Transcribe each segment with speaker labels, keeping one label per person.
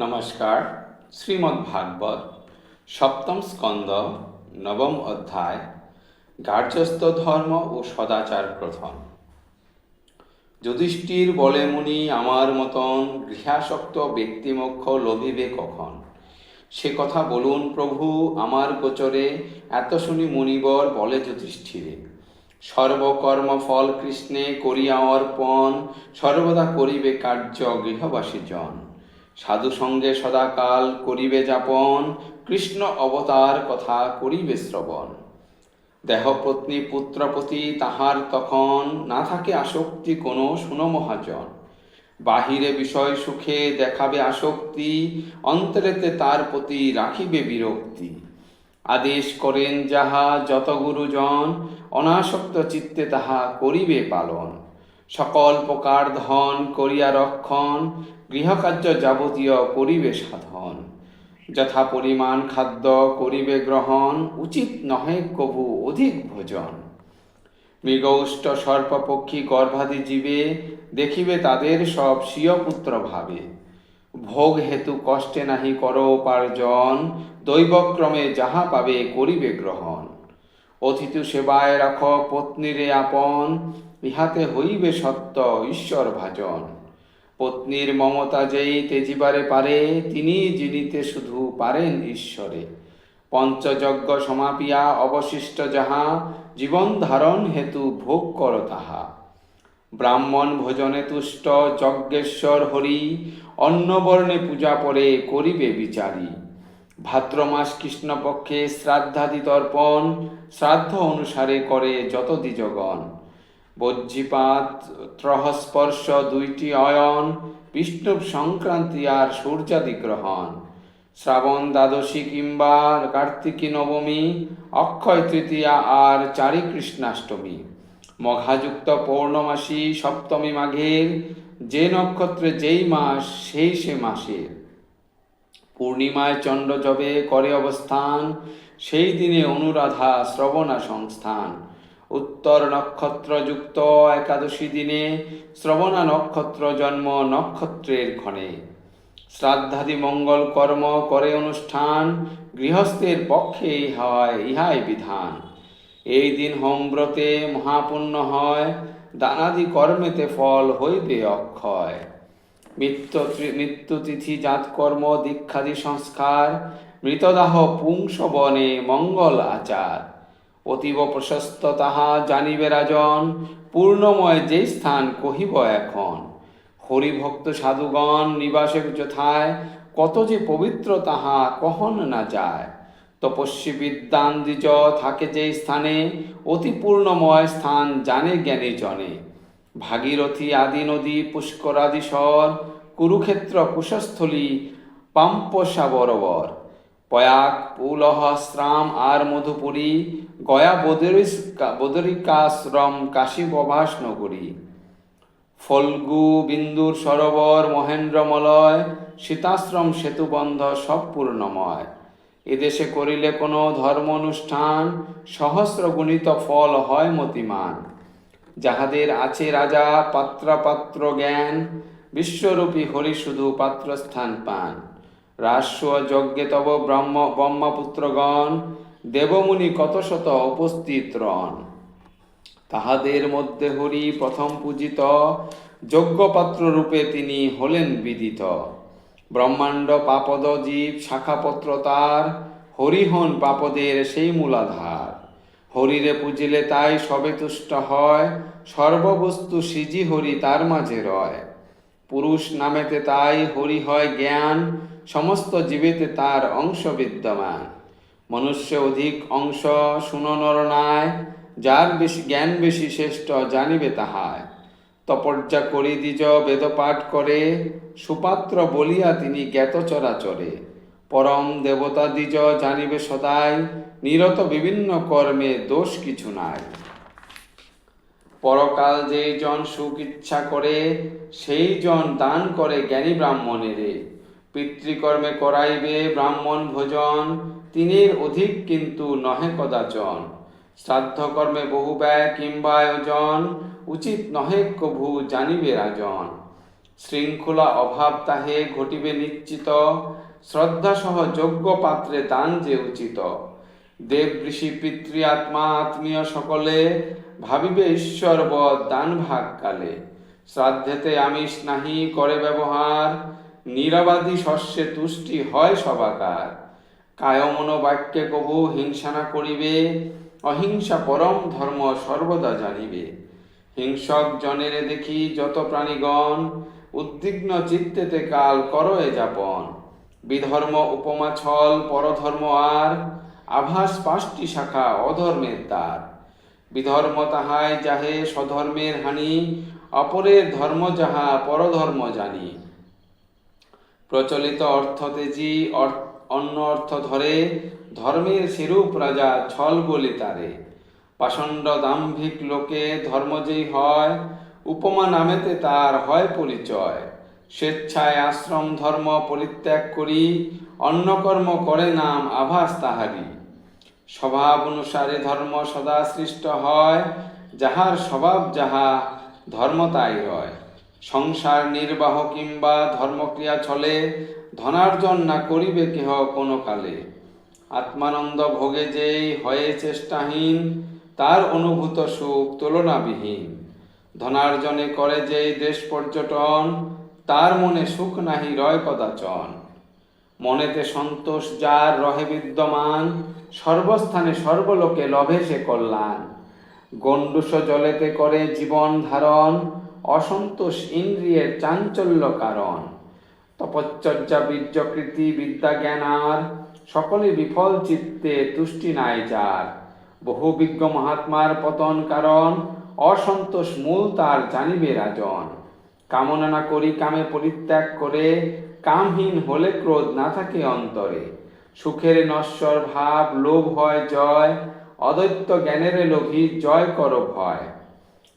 Speaker 1: নমস্কার, শ্রীমদ্ ভাগবত, সপ্তম স্কন্দ নবম অধ্যায় গার্হস্থ ধর্ম ও সদাচার প্রথম। যুধিষ্ঠির বলে মুনি, আমার মতন গৃহাসক্ত ব্যক্তিমক্ষ লোভিবে কখন? সে কথা বলুন প্রভু, আমার গোচরে এত শুনি মুনিবর বলে যুধিষ্ঠিরে। সর্বকর্ম ফল কৃষ্ণে করিয়া অর্পণ, সর্বদা করিবে কার্য গৃহবাসী জন সাধু সঙ্গে সদাকাল করিবে যাপন, কৃষ্ণ অবতার কথা করিবে শ্রবণ। দেহপত্নী পুত্রপতি তাহার তখন না থাকে আসক্তি কোনো, শুনো মহাজন। বাহিরে বিষয় সুখে দেখাবে আসক্তি, অন্তরেতে তার প্রতি রাখিবে বিরক্তি। আদেশ করেন যাহা যত গুরুজন, অনাসক্ত চিত্তে তাহা করিবে পালন। সকল প্রকার ধন করিয়া রক্ষণ, গৃহকার্য যাবতীয় করিবে সাধন। যথা পরিমাণ খাদ্য করিবে গ্রহণ, উচিত নহে কবু অধিক ভোজন। মৃগৌষ্ট সর্পপক্ষী গর্ভাদি জীবে দেখিবে তাদের সব স্বীয় পুত্র ভাবে। ভোগ হেতু কষ্টে নাহি কর উপার্জন, দৈবক্রমে যাহা পাবে করিবে গ্রহণ। অতিথি সেবায় রাখ পত্নীরে আপন ইহাতে হইবে সত্য ঈশ্বর ভাজন। পত্নীর মমতা যেই তেজিবারে পারে, তিনি জিনিতে শুধু পারেন ঈশ্বরে। পঞ্চযজ্ঞ সমাপিয়া অবশিষ্ট যাহা, জীবন ধারণ হেতু ভোগ কর তাহা। ব্রাহ্মণ ভোজনে তুষ্ট, যজ্ঞেশ্বর হরি, অন্নবর্ণে পূজা পরে করিবে বিচারী। ভাদ্র মাস কৃষ্ণপক্ষে শ্রাদ্ধাদি তর্পণ শ্রাদ্ধ অনুসারে করে যত দ্বিজগণ। বজ্জিপাত, ত্রহস্পর্শ দুইটি অয়ন বিষ্ণু সংক্রান্তি আর সূর্যাদি গ্রহণ শ্রাবণ দ্বাদশী কিংবা কার্তিকী নবমী, অক্ষয় তৃতীয়া আর চারি কৃষ্ণাষ্টমী মঘাযুক্ত পৌর্ণমাসী সপ্তমী মাঘের যে নক্ষত্রে যেই মাস, সেই সে মাসের। পূর্ণিমায় চন্দ্র জবে করে অবস্থান, সেই দিনে অনুরাধা শ্রবণা সংস্থান। উত্তর নক্ষত্রযুক্ত একাদশী দিনে শ্রবণা নক্ষত্র জন্ম নক্ষত্রের ক্ষণে শ্রাদ্ধাদি মঙ্গল কর্ম করে অনুষ্ঠান, গৃহস্থের পক্ষে হয় ইহাই বিধান। এই দিন হোমব্রতে মহাপুণ্য হয়, দানাদি কর্মেতে ফল হইবে অক্ষয়। মৃত্যু মৃত্যুতিথি জাতকর্ম দীক্ষাদি সংস্কার, মৃতদাহ পুংস বনে মঙ্গল আচার। অতীব প্রশস্ত তাহা জানিবে রাজন, পূর্ণময় যেই স্থান কহিব এখন। হরিভক্ত সাধুগণ নিবাসে যথায়, কত যে পবিত্র তাহা কহন না যায়। তপস্বী বিদ্যান দ্বিজ থাকে যেই স্থানে, অতি পূর্ণময় স্থান জানে জ্ঞানী জনে। ভাগীরথী আদি নদী পুষ্করাদি স্বর, কুরুক্ষেত্র কুশস্থলী পাম্পসা বরবর পয়াক পুলহ শ্রাম আর মধুপুরী গয়া বদরিকাশ্রম কাশী প্রভাস নগরী। ফল্গু, বিন্দুর সরোবর মহেন্দ্রমলয় সীতাশ্রম, সেতুবন্ধ সব পূর্ণময়। এদেশে করিলে কোনো ধর্ম অনুষ্ঠান সহস্র গুণিত ফল হয় মতিমান। যাহাদের আছে রাজা পাত্রাপাত্র জ্ঞান, বিশ্বরূপী হরি শুধু পাত্রস্থান পান। যজ্ঞে তব ব্রহ্ম, ব্রহ্মপুত্রগণ, দেবমুনি কত শত উপস্থিত রন। তাহাদের মধ্যে হরি প্রথম পূজিত, যজ্ঞপাত্র রূপে তিনি হলেন বিদিত। ব্রহ্মাণ্ড পাপদ জীব, শাখাপত্র তার, হরিহন পাপদের সেই মূলাধার। হরিরে পুজিলে তাই সবে তুষ্ট হয়, সর্ববস্তু সিজি হরি তার মাঝে রয়। পুরুষ নামেতে তাই হরি হয় জ্ঞান সমস্ত জীবেতে তার অংশ বিদ্যমান। মনুষ্য অধিক অংশ শুননর নাই, যার বেশি জ্ঞান বেশি শ্রেষ্ঠ জানিবে তাহায় তপর্যা করি দ্বিজ বেদপাঠ করে, সুপাত্র বলিয়া তিনি জ্ঞাত চরাচরে। পরম দেবতা দ্বিজ জানিবে সদাই, নিরত বিভিন্ন কর্মে দোষ কিছু নাই। পরকাল যেই জন সুখ ইচ্ছা করে, সেই জন দান করে জ্ঞানী ব্রাহ্মণেরে। পিতৃকর্মে করাইবে ব্রাহ্মণ ভোজন, তিনের অধিক কিন্তু নহে কদাচন। শ্রাদ্ধকর্মে বহু ব্যয় কিংবা আয়োজন, উচিত নহে কভু জানিবে রাজন। শৃঙ্খলা অভাব তাহে ঘটিবে নিশ্চিত শ্রদ্ধা সহ যোগ্য পাত্রে দান যে উচিত। দেব ঋষি পিতৃ আত্মা আত্মীয় সকলে ভাবিবে ঈশ্বর বধ দান ভাগ কালে শ্রাদ্ধেতে আমিষ নাহি করে ব্যবহার নিরাবাদী শস্যে তুষ্টি হয় সবাকার। কায়মন বাক্যে কবু হিংসা না করিবে, অহিংসা পরম ধর্ম সর্বদা জানিবে। হিংসক জনের দেখি যত প্রাণীগণ, উদ্বিগ্ন চিত্তেতে কাল করয়ে যাপন। বিধর্ম উপমা ছল, পরধর্ম আর, আভাস পাঁচটি শাখা অধর্মের দ্বার। বিধর্ম তাহাই যাহে স্বধর্মের হানি, অপরের ধর্ম যাহা পরধর্ম জানি। প্রচলিত অর্থ তেজি অন্য অর্থ ধরে, ধর্মের সেরূপ রাজা ছল বলি তারে। পাষণ্ড দাম্ভিক লোকে ধর্ম যেই হয়, উপমা নামেতে তার হয় পরিচয়। স্বেচ্ছায় আশ্রম ধর্ম পরিত্যাগ করি, অন্য কর্ম করে নাম আভাস তাহারি। স্বভাব অনুসারে ধর্ম সদা সৃষ্ট হয়, যাহার স্বভাব যাহা, ধর্ম তাই হয় সংসার নির্বাহ কিংবা ধর্মক্রিয়া চলে, ধনার্জন না করিবে কেহ কোনো কালে। আত্মানন্দ ভোগে যেই হয়ে চেষ্টাহীন, তার অনুভূত সুখ তুলনাবিহীন। ধনার্জনে করে যেই দেশ পর্যটন, তার মনে সুখ নাহি রয় কদাচন। মনেতে সন্তোষ যার রহে বিদ্যমান, সর্বস্থানে সর্বলোকে লভে সে কল্যাণ। গণ্ডুষ জলেতে করে জীবন ধারণ অসন্তোষ ইন্দ্রিয়ের চাঞ্চল্য কারণ। তপচ্চর্যা, বীর্যকৃতি বিদ্যা জ্ঞান আর সকলে বিফল চিত্তে তুষ্টি নাই যার। বহু বিজ্ঞ মহাত্মার পতন কারণ অসন্তোষ মূল তার জানিবে রাজন। কামনা না করি কামে পরিত্যাগ করে, কামহীন হলে ক্রোধ না থাকে অন্তরে। সুখের নশ্বর ভাব, লোভ হয়, জয়। অদৈত্য জ্ঞানের লোভী জয় কর ভয়।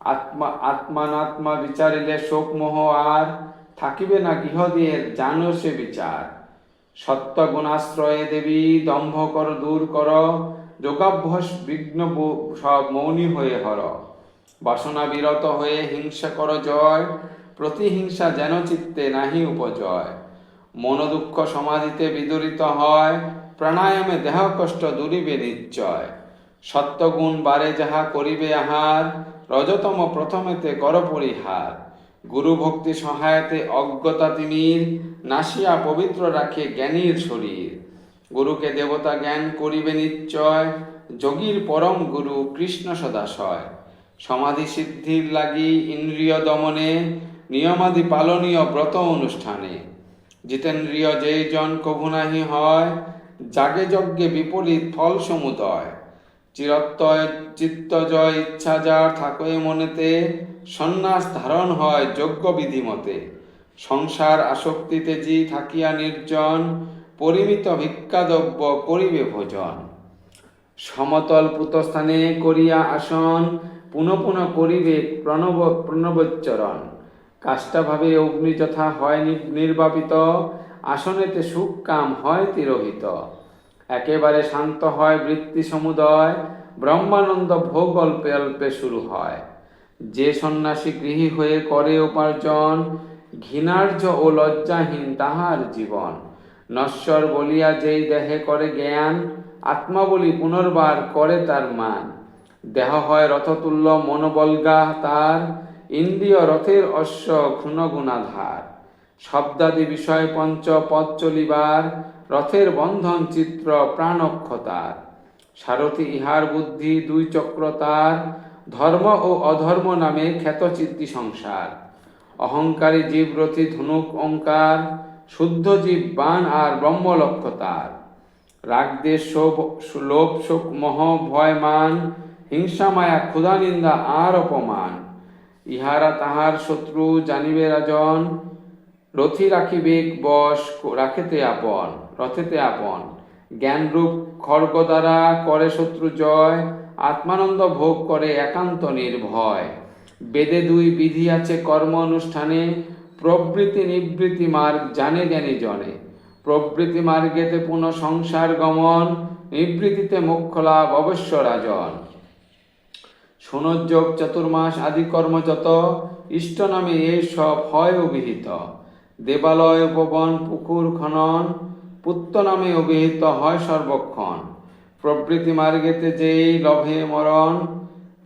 Speaker 1: আত্মা, আত্মানাত্মা বিচারিলে শোক মোহ আর থাকিবে না গৃহদের জানো সে বিচার। সত্য গুণাশ্রয়ে দেবী, দম্ভ কর, দূর কর, যোগাভ্যাস বিঘ্ন সব মৌনী হয়ে হর। বাসনা বিরত হয়ে হিংসা কর জয়, প্রতিহিংসা যেন চিত্তে নাহি উপজয়। মনোদুঃখ সমাধিতে বিদরিত হয়, প্রাণায়ামে দেহ কষ্ট দূরিবে নিশ্চয়। সত্যগুণ বারে যাহা করিবে আহার রজতম প্রথমেতে কর গুরু ভক্তি সহায়তে অজ্ঞতা তিমির, নাসিয়া পবিত্র রাখে জ্ঞানীর শরীর। গুরুকে দেবতা জ্ঞান করিবে নিশ্চয়, যোগীর পরম গুরু কৃষ্ণ সদাশয়। সমাধি সিদ্ধির লাগি ইন্দ্রিয় দমনে, নিয়মাদি পালনীয় ব্রত অনুষ্ঠানে। জিতেন্দ্রিয় যেই জন কভু নাহি হয়, জাগে যজ্ঞে বিপরীত ফল সমুদয়। চিরত্তয় চিত্তজয় ইচ্ছা যার থাকয়ে মনেতে, সন্ন্যাস ধারণ হয় যোগ্য বিধিমতে। সংসার আসক্তিতে জি থাকিয়া নির্জন, পরিমিত ভিক্ষাদ্রব্য করিবে ভোজন। সমতল পুতস্থানে করিয়া আসন পুনঃ পুনঃ করিবে প্রণব প্রণবোচ্চরণ। কাষ্টাভাবে অগ্নি যথা হয় নির্বাপিত, আসনেতে সুখ কাম হয় তিরোহিত। একেবারে শান্ত হয় বৃত্তি সমুদয়, ব্রহ্মানন্দ ভোগ অল্পে অল্পে শুরু হয়। যে সন্ন্যাসী গৃহী হয়ে করে উপার্জন, ঘৃণার্য ও লজ্জাহীন তাহার জীবন। নশ্বর বলিয়া যেই দেহে করে জ্ঞান, আত্মা বলি পুনর্বার করে তার মান। দেহ হয় রথতুল্য মনোবলগা তার, ইন্দ্রিয় রথের অশ্ব ক্ষুণগুণাধার শব্দাদি বিষয় পঞ্চ পথ চলিবার, রথের বন্ধন চিত্র প্রাণক্ষতার। সারথি ইহার বুদ্ধি দুই চক্র তার, ধর্ম ও অধর্ম নামে খ্যাতচিত্তি সংসার। অহংকারী জীব রথি ধনুক অঙ্কার, শুদ্ধ জীব বান আর ব্রহ্মলক্ষ্য তার। রাগদেশ শোভ, লোভ শোক মহ ভয় মান, হিংসা মায়া ক্ষুধা নিন্দা আর অপমান। ইহারা তাহার শত্রু জানিবে রাজন রথি রাখিবে বশ রাখেতে আপন, রথেতে আপন। জ্ঞানরূপ খড়গ দ্বারা করে শত্রু জয়, আত্মানন্দ ভোগ করে একান্ত নির্ভয়। বেদে দুই বিধি আছে কর্ম অনুষ্ঠানে প্রবৃতি নিবৃত্তি মার্গ জানে জ্ঞানী জনে। প্রবৃত্তি মার্গেতে পুনঃ সংসার গমন, নিবৃত্তিতে মোক্ষ লাভ অবশ্য রাজন। সুনযোগ চতুর্মাস আদি কর্ম যত ইষ্ট নামে এই সব হয় অভিহিত। দেবালয় উপবন পুকুর খনন পুত্র নামে অভিহিত হয় সর্বক্ষণ। প্রবৃতি মার্গেতে যেই লভে মরণ,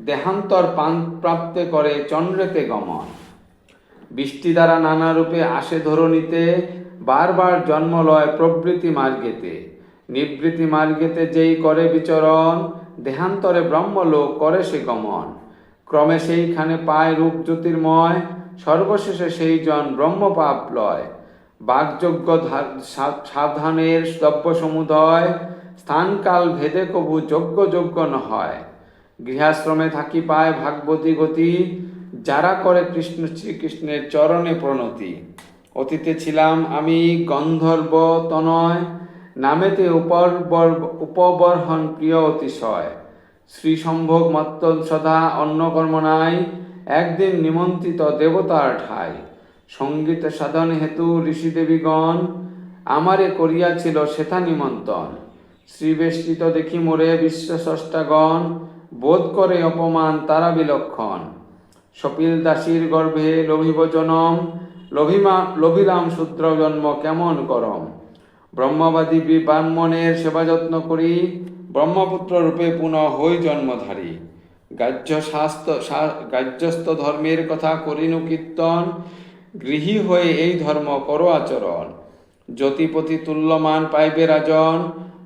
Speaker 1: দেহান্তর পান প্রাপ্তে করে চন্দ্রেতে গমন। বৃষ্টি দ্বারা নানা রূপে আসে ধরণীতে, বারবার জন্ম লয় প্রবৃতি মার্গেতে। নিবৃত্তি মার্গেতে যেই করে বিচরণ, দেহান্তরে ব্রহ্মলোক করে সে গমন। ক্রমে সেইখানে পায় রূপ জ্যোতির্ময় সর্বশেষে সেই জন ব্রহ্মপাপ লয়। বাকযোগ্য ধা- সা- সাবধানের দ্রব্য সমুদয়, স্থানকাল ভেদে কবু যোগ্য যোগ্য ন হয় গৃহাশ্রমে থাকি পায় ভাগবতী গতি, যারা করে কৃষ্ণ শ্রীকৃষ্ণের চরণে প্রণতি। অতীতে ছিলাম আমি গন্ধর্ব তনয়, নামেতে উপর উপবর্হন প্রিয় অতিশয়। শ্রী সম্ভোগ মত্ত সদা অন্য কর্ম নাই একদিন নিমন্ত্রিত দেবতার ঠাই। সংগীত সাধন হেতু ঋষিদেবীগণ, আমারে করিয়াছিল সেথা নিমন্ত্রণ। শ্রীবেষ্টিত দেখি মোরে বিশ্বস্রষ্টাগণ, বোধ করে অপমান তারা বিলক্ষণ। সপিল দাসীর গর্ভে লভিব জনম, লভিমা লভিলাম সূত্র জন্ম কেমন করম। ব্রহ্মবাদী ব্রাহ্মণের সেবা যত্ন করি, ব্রহ্মপুত্র রূপে পুনঃ হই জন্মধারী গাহ্য গাহ্যস্থ ধর্মের কথা করিনু কীর্তন, গৃহী হয়ে এই ধর্ম করো আচরণ। জ্যোতিপতি তুল্যমান পাইবে রাজন,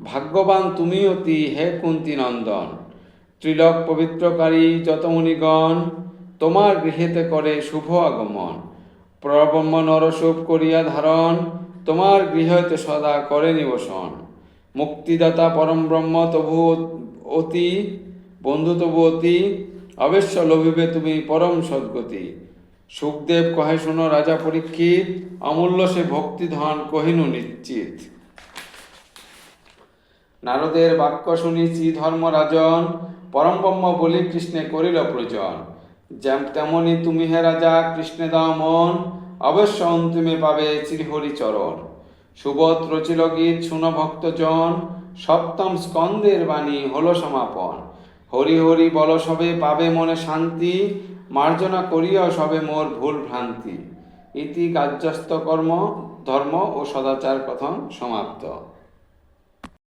Speaker 1: ভাগ্যবান তুমি অতি হে কুন্তি নন্দন। ত্রিলক পবিত্রকারী যত মুনিগণ, তোমার গৃহেতে করে শুভ আগমন। প্রব্রহ্ম নরসূপ করিয়া ধারণ, তোমার গৃহতে সদা করে নিবসন। মুক্তিদাতা পরম ব্রহ্ম তবু অতি বন্ধু তবু অতি অবশ্য লভিবে তুমি পরম সদ্গতি। সুখদেব কহে, শুনো রাজা পরীক্ষিত, অমূল্য সে ভক্তিধন কহিনু নিশ্চিত। নারদের বাক্য শুনি শ্রী ধর্মরাজন পরম ব্রহ্ম বলি কৃষ্ণে করিল প্রয়োজন। তেমনি তুমি হে রাজা, কৃষ্ণে দাও মন, অবশ্য অন্তিমে পাবে চরণ। সুবোধ রচিল গীত, শুন ভক্তজন, সপ্তম স্কন্দের বাণী হলো সমাপন। হরি হরি বল সবে, পাবে মনে শান্তি, মার্জনা করিয়া সবে মোর ভুল ভ্রান্তি। ইতি কার্যস্থ কর্ম ধর্ম ও সদাচার কথন সমাপ্ত।